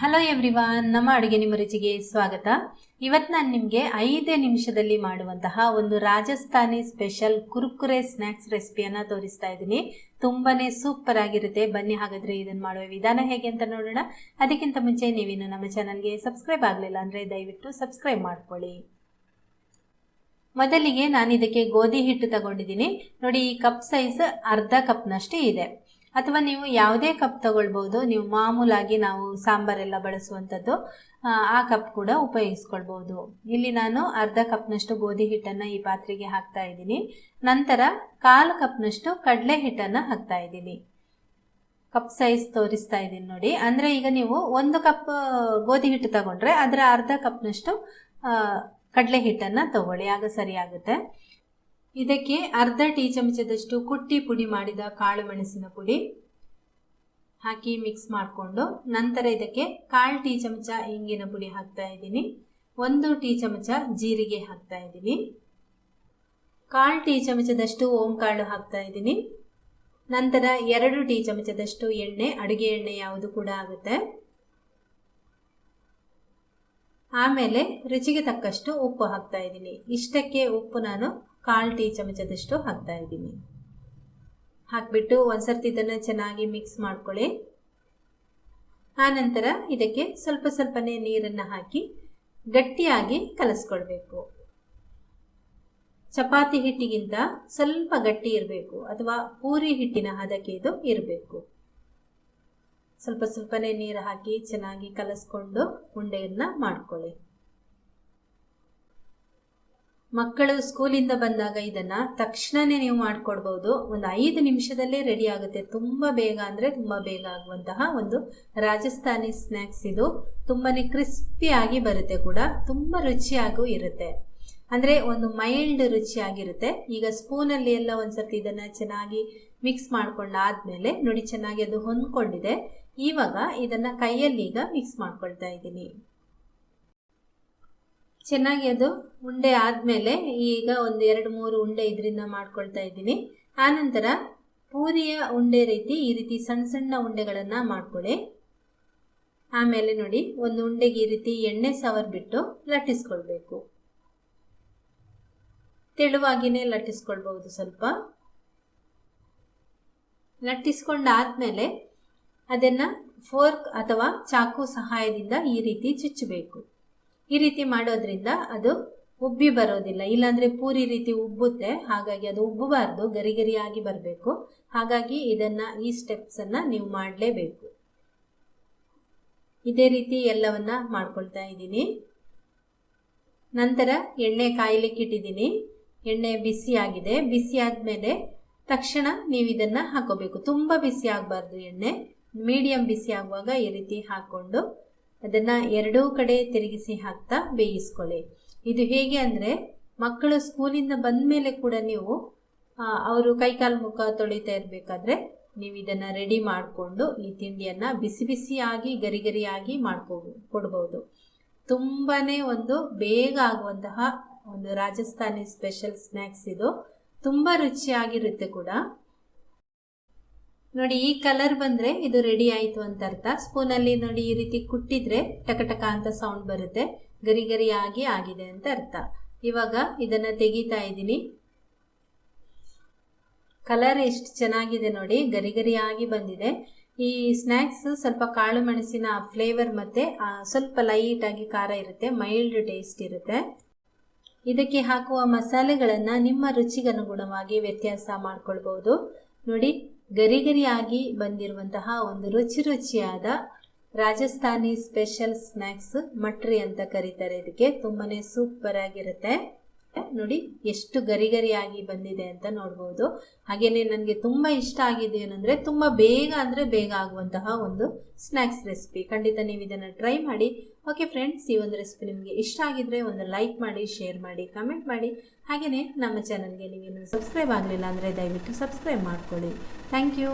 Hello everyone ನಮ್ಮ ಅಡುಗೆ ನಿಮ್ಮ ರುಚಿಗೆ ಸ್ವಾಗತ. ಇವತ್ತು ನಾನು ನಿಮಗೆ ಐದೇ ನಿಮಿಷದಲ್ಲಿ ಮಾಡುವಂತಹ ಒಂದು ರಾಜಸ್ಥಾನಿ ಸ್ಪೆಷಲ್ ಕುರ್ಕುರೆ ಸ್ನ್ಯಾಕ್ಸ್ ರೆಸಿಪಿಯನ್ನು ತೋರಿಸ್ತಾ ಇದ್ದೀನಿ. ತುಂಬಾ ಸೂಪರ್ ಆಗಿರುತ್ತೆ. ಬನ್ನಿ ಹಾಗಾದರೆ ಇದನ್ನು ಮಾಡುವ ವಿಧಾನ ಹೇಗೆ ಅಂತ ನೋಡೋಣ. ಅದಕ್ಕಿಂತ ಮುಂಚೆ ನೀವಿನ್ನು ನಮ್ಮ ಚಾನಲ್ಗೆ ಸಬ್ಸ್ಕ್ರೈಬ್ ಆಗಲಿಲ್ಲ ಅಂದರೆ ದಯವಿಟ್ಟು ಸಬ್ಸ್ಕ್ರೈಬ್ ಮಾಡ್ಕೊಳ್ಳಿ. ಮೊದಲಿಗೆ ನಾನು ಇದಕ್ಕೆ ಗೋಧಿ ಹಿಟ್ಟು ತಗೊಂಡಿದ್ದೀನಿ. ನೋಡಿ, ಈ ಕಪ್ ಸೈಜ್ ಅರ್ಧ ಕಪ್ನಷ್ಟೇ ಇದೆ. ಅಥವಾ ನೀವು ಯಾವುದೇ ಕಪ್ ತಗೊಳ್ಬೋದು ನೀವು ಮಾಮೂಲಾಗಿ ನಾವು ಸಾಂಬಾರೆಲ್ಲ ಬಳಸುವಂಥದ್ದು ಆ, ಕಪ್ ಕೂಡ ಉಪಯೋಗಿಸ್ಕೊಳ್ಬೋದು. ಇಲ್ಲಿ ನಾನು ಅರ್ಧ ಕಪ್ನಷ್ಟು ಗೋಧಿ ಹಿಟ್ಟನ್ನು ಈ ಪಾತ್ರೆಗೆ ಹಾಕ್ತಾ ಇದ್ದೀನಿ. ನಂತರ ಕಾಲು ಕಪ್ನಷ್ಟು ಕಡಲೆ ಹಿಟ್ಟನ್ನು ಹಾಕ್ತಾ ಇದ್ದೀನಿ. ಕಪ್ ಸೈಜ್ ತೋರಿಸ್ತಾ ಇದ್ದೀನಿ ನೋಡಿ. ಅಂದರೆ ಈಗ ನೀವು ಒಂದು ಕಪ್ ಗೋಧಿ ಹಿಟ್ಟು ತಗೊಂಡ್ರೆ ಅದರ ಅರ್ಧ ಕಪ್ನಷ್ಟು ಕಡಲೆ ಹಿಟ್ಟನ್ನು ತಗೊಳ್ಳಿ. ಆಗ ಸರಿಯಾಗುತ್ತೆ. ಇದಕ್ಕೆ ಅರ್ಧ ಟೀ ಚಮಚದಷ್ಟು ಕುಟ್ಟಿ ಪುಡಿ ಮಾಡಿದ ಕಾಳು ಮೆಣಸಿನ ಪುಡಿ ಹಾಕಿ ಮಿಕ್ಸ್ ಮಾಡಿಕೊಂಡು ನಂತರ ಇದಕ್ಕೆ ಕಾಲು ಟೀ ಚಮಚ ಇಂಗಿನ ಪುಡಿ ಹಾಕ್ತಾ ಇದ್ದೀನಿ. ಒಂದು ಟೀ ಚಮಚ ಜೀರಿಗೆ ಹಾಕ್ತಾ ಇದ್ದೀನಿ. ಕಾಲು ಟೀ ಚಮಚದಷ್ಟು ಓಂ ಕಾಳು ಹಾಕ್ತಾ ಇದ್ದೀನಿ. ನಂತರ ಎರಡು ಟೀ ಚಮಚದಷ್ಟು ಎಣ್ಣೆ, ಅಡುಗೆ ಎಣ್ಣೆ ಯಾವುದು ಕೂಡ ಆಗುತ್ತೆ. ಆಮೇಲೆ ರುಚಿಗೆ ತಕ್ಕಷ್ಟು ಉಪ್ಪು ಹಾಕ್ತಾ ಇದ್ದೀನಿ. ಇಷ್ಟಕ್ಕೆ ಉಪ್ಪು ನಾನು ಕಾಲು ಟೀ ಚಮಚದಷ್ಟು ಹಾಕ್ತಾ ಇದ್ದೀನಿ. ಹಾಕ್ಬಿಟ್ಟು ಒಂದ್ಸರ್ತಿ ಇದನ್ನು ಚೆನ್ನಾಗಿ ಮಿಕ್ಸ್ ಮಾಡ್ಕೊಳ್ಳಿ. ಆನಂತರ ಇದಕ್ಕೆ ಸ್ವಲ್ಪ ಸ್ವಲ್ಪನೇ ನೀರನ್ನು ಹಾಕಿ ಗಟ್ಟಿಯಾಗಿ ಕಲಸ್ಕೊಳ್ಬೇಕು. ಚಪಾತಿ ಹಿಟ್ಟಿಗಿಂತ ಸ್ವಲ್ಪ ಗಟ್ಟಿ ಇರಬೇಕು ಅಥವಾ ಪೂರಿ ಹಿಟ್ಟಿನ ಹದಕ್ಕೆ ಇದು ಇರಬೇಕು. ಸ್ವಲ್ಪ ಸ್ವಲ್ಪನೇ ನೀರು ಹಾಕಿ ಚೆನ್ನಾಗಿ ಕಲಸ್ಕೊಂಡು ಉಂಡೆಯನ್ನು ಮಾಡ್ಕೊಳ್ಳಿ. ಮಕ್ಕಳು ಸ್ಕೂಲಿಂದ ಬಂದಾಗ ಇದನ್ನ ತಕ್ಷಣನೇ ನೀವು ಮಾಡಿಕೊಡ್ಬೋದು. ಒಂದು ಐದು ನಿಮಿಷದಲ್ಲೇ ರೆಡಿ ಆಗುತ್ತೆ. ತುಂಬ ಬೇಗ ಅಂದರೆ ತುಂಬ ಬೇಗ ಆಗುವಂತಹ ಒಂದು ರಾಜಸ್ಥಾನಿ ಸ್ನ್ಯಾಕ್ಸ್ ಇದು. ತುಂಬಾನೇ ಕ್ರಿಸ್ಪಿಯಾಗಿ ಬರುತ್ತೆ ಕೂಡ. ತುಂಬ ರುಚಿಯಾಗೂ ಇರುತ್ತೆ. ಅಂದರೆ ಒಂದು ಮೈಲ್ಡ್ ರುಚಿಯಾಗಿರುತ್ತೆ. ಈಗ ಸ್ಪೂನಲ್ಲಿ ಎಲ್ಲ ಒಂದ್ಸರ್ತಿ ಇದನ್ನ ಚೆನ್ನಾಗಿ ಮಿಕ್ಸ್ ಮಾಡ್ಕೊಂಡಾದ್ಮೇಲೆ ನೋಡಿ ಚೆನ್ನಾಗಿ ಅದು ಹೊಂದ್ಕೊಂಡಿದೆ. ಇವಾಗ ಇದನ್ನ ಕೈಯಲ್ಲಿ ಈಗ ಮಿಕ್ಸ್ ಮಾಡ್ಕೊಳ್ತಾ ಇದ್ದೀನಿ. ಚೆನ್ನಾಗಿ ಅದು ಉಂಡೆ ಆದಮೇಲೆ ಈಗ ಒಂದು ಎರಡು ಮೂರು ಉಂಡೆ ಇದರಿಂದ ಮಾಡ್ಕೊಳ್ತಾ ಇದ್ದೀನಿ. ಆನಂತರ ಪೂರಿಯ ಉಂಡೆ ರೀತಿ ಈ ರೀತಿ ಸಣ್ಣ ಸಣ್ಣ ಉಂಡೆಗಳನ್ನು ಮಾಡ್ಕೊಳ್ಳಿ ಆಮೇಲೆ ನೋಡಿ, ಒಂದು ಉಂಡೆಗೆ ಈ ರೀತಿ ಎಣ್ಣೆ ಸವರ್ಬಿಟ್ಟು ಲಟ್ಟಿಸ್ಕೊಳ್ಬೇಕು. ತೆಳುವಾಗಿನೇ ಲಟ್ಟಿಸ್ಕೊಳ್ಬಹುದು ಸ್ವಲ್ಪ. ಲಟ್ಟಿಸ್ಕೊಂಡಾದ್ಮೇಲೆ ಅದನ್ನು ಫೋರ್ಕ್ ಅಥವಾ ಚಾಕು ಸಹಾಯದಿಂದ ಈ ರೀತಿ ಚುಚ್ಚಬೇಕು. ಈ ರೀತಿ ಮಾಡೋದ್ರಿಂದ ಅದು ಉಬ್ಬಿ ಬರೋದಿಲ್ಲ. ಇಲ್ಲಾಂದ್ರೆ ಪೂರಿ ರೀತಿ ಉಬ್ಬುತ್ತೆ. ಹಾಗಾಗಿ ಅದು ಉಬ್ಬಬಾರ್ದು. ಗರಿ ಗರಿಯಾಗಿ ಬರಬೇಕು. ಹಾಗಾಗಿ ಇದನ್ನ ಈ ಸ್ಟೆಪ್ಸ್ ಅನ್ನ ನೀವು ಮಾಡಲೇಬೇಕು. ಇದೇ ರೀತಿ ಎಲ್ಲವನ್ನ ಮಾಡ್ಕೊಳ್ತಾ ಇದ್ದೀನಿ. ನಂತರ ಎಣ್ಣೆ ಕಾಯ್ಲಿಕ್ಕೆ ಇಟ್ಟಿದ್ದೀನಿ. ಎಣ್ಣೆ ಬಿಸಿ ಆಗಿದೆ. ಬಿಸಿ ಆದ್ಮೇಲೆ ತಕ್ಷಣ ನೀವು ಇದನ್ನ ಹಾಕೋಬೇಕು. ತುಂಬಾ ಬಿಸಿ ಆಗಬಾರ್ದು ಎಣ್ಣೆ. ಮೀಡಿಯಂ ಬಿಸಿ ಆಗುವಾಗ ಈ ರೀತಿ ಹಾಕೊಂಡು ಅದನ್ನ ಎರಡೂ ಕಡೆ ತಿರುಗಿಸಿ ಹಾಕ್ತಾ ಬೇಯಿಸ್ಕೊಳ್ಳಿ. ಇದು ಹೇಗೆ ಅಂದರೆ, ಮಕ್ಕಳು ಸ್ಕೂಲಿಂದ ಬಂದ ಮೇಲೆ ಕೂಡ ನೀವು ಅವರು ಕೈಕಾಲು ಮುಖ ತೊಳಿತಾ ಇರಬೇಕಾದ್ರೆ ನೀವು ಇದನ್ನು ರೆಡಿ ಮಾಡಿಕೊಂಡು ಈ ತಿಂಡಿಯನ್ನು ಬಿಸಿ ಬಿಸಿಯಾಗಿ ಗರಿ ಗರಿಯಾಗಿ ಮಾಡ್ಕೋ, ಕೊಡ್ಬೋದು. ತುಂಬಾ ಒಂದು ಬೇಗ ಆಗುವಂತಹ ಒಂದು ರಾಜಸ್ಥಾನಿ ಸ್ಪೆಷಲ್ ಸ್ನ್ಯಾಕ್ಸ್ ಇದು. ತುಂಬ ರುಚಿಯಾಗಿರುತ್ತೆ ಕೂಡ. ನೋಡಿ, ಈ ಕಲರ್ ಬಂದ್ರೆ ಇದು ರೆಡಿ ಆಯ್ತು ಅಂತ ಅರ್ಥ. ಸ್ಪೂನಲ್ಲಿ ನೋಡಿ, ಈ ರೀತಿ ಕುಟ್ಟಿದ್ರೆ ಟಕ ಅಂತ ಸೌಂಡ್ ಬರುತ್ತೆ. ಗರಿ ಗರಿಯಾಗಿ ಆಗಿದೆ ಅಂತ ಅರ್ಥ. ಇವಾಗ ಇದನ್ನ ತೆಗಿತಾ ಇದ್ದೀನಿ. ಕಲರ್ ಎಷ್ಟು ಚೆನ್ನಾಗಿದೆ ನೋಡಿ, ಗರಿ ಗರಿಯಾಗಿ ಬಂದಿದೆ. ಈ ಸ್ನ್ಯಾಕ್ಸ್ ಸ್ವಲ್ಪ ಕಾಳು ಮೆಣಸಿನ ಫ್ಲೇವರ್ ಮತ್ತೆ ಸ್ವಲ್ಪ ಲೈಟ್ ಆಗಿ ಖಾರ ಇರುತ್ತೆ ಮೈಲ್ಡ್ ಟೇಸ್ಟ್ ಇರುತ್ತೆ. ಇದಕ್ಕೆ ಹಾಕುವ ಮಸಾಲೆಗಳನ್ನು ನಿಮ್ಮ ರುಚಿಗನುಗುಣವಾಗಿ ವ್ಯತ್ಯಾಸ ಮಾಡ್ಕೊಳ್ಬಹುದು ನೋಡಿ ಗರಿ ಗರಿಯಾಗಿ ಬಂದಿರುವಂತಹ ಒಂದು ರುಚಿ ರುಚಿಯಾದ ರಾಜಸ್ಥಾನಿ ಸ್ಪೆಷಲ್ ಸ್ನ್ಯಾಕ್ಸ್ ಮಟ್ರಿ ಅಂತ ಕರೀತಾರೆ. ಇದಕ್ಕೆ ತುಂಬಾನೇ ಸೂಪರ್ ಆಗಿರುತ್ತೆ. ನೋಡಿ, ಎಷ್ಟು ಗರಿ ಗರಿಯಾಗಿ ಬಂದಿದೆ ಅಂತ ನೋಡ್ಬೋದು. ಹಾಗೇನೆ ನನಗೆ ತುಂಬ ಇಷ್ಟ ಆಗಿದೆ ಏನಂದ್ರೆ, ತುಂಬ ಬೇಗ ಅಂದರೆ ಬೇಗ ಆಗುವಂತಹ ಒಂದು ಸ್ನ್ಯಾಕ್ಸ್ ರೆಸಿಪಿ ಖಂಡಿತ ನೀವು ಇದನ್ನು ಟ್ರೈ ಮಾಡಿ. ಓಕೆ ಫ್ರೆಂಡ್ಸ್ ಈ ಒಂದು ರೆಸಿಪಿ ನಿಮಗೆ ಇಷ್ಟ ಆಗಿದ್ರೆ ಒಂದು ಲೈಕ್ ಮಾಡಿ ಶೇರ್ ಮಾಡಿ ಕಮೆಂಟ್ ಮಾಡಿ. ಹಾಗೆಯೇ ನಮ್ಮ ಚಾನಲ್ಗೆ ನೀವೇನು ಸಬ್ಸ್ಕ್ರೈಬ್ ಆಗಲಿಲ್ಲ ಅಂದರೆ ದಯವಿಟ್ಟು ಸಬ್ಸ್ಕ್ರೈಬ್ ಮಾಡ್ಕೊಳ್ಳಿ. Thank you